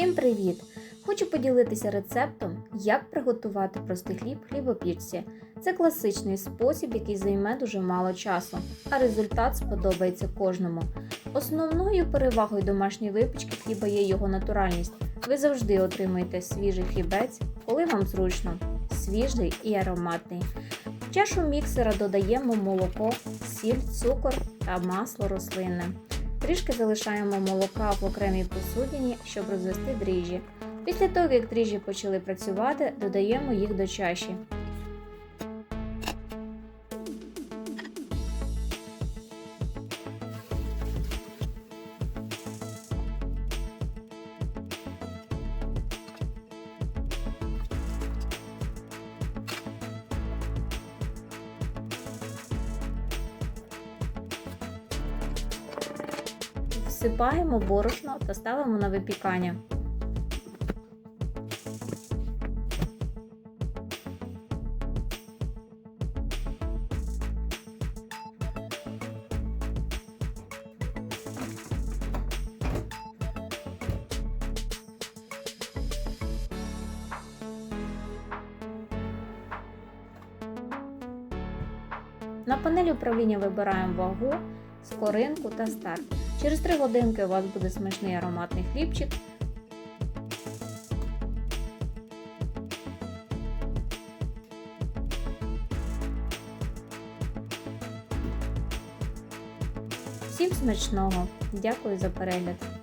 Всім привіт! Хочу поділитися рецептом, як приготувати простий хліб хлібопічці. Це класичний спосіб, який займе дуже мало часу, а результат сподобається кожному. Основною перевагою домашньої випічки хліба є його натуральність. Ви завжди отримаєте свіжий хлібець, коли вам зручно, свіжий і ароматний. В чашу міксера додаємо молоко, сіль, цукор та масло рослинне. Трішки залишаємо молока в окремій посудині, щоб розвести дріжджі. Після того, як дріжджі почали працювати, додаємо їх до чаші. Всипаємо борошно та ставимо на випікання. На панелі управління вибираємо вагу, скоринку та старт. Через 3 годинки у вас буде смачний ароматний хлібчик. Всім смачного! Дякую за перегляд!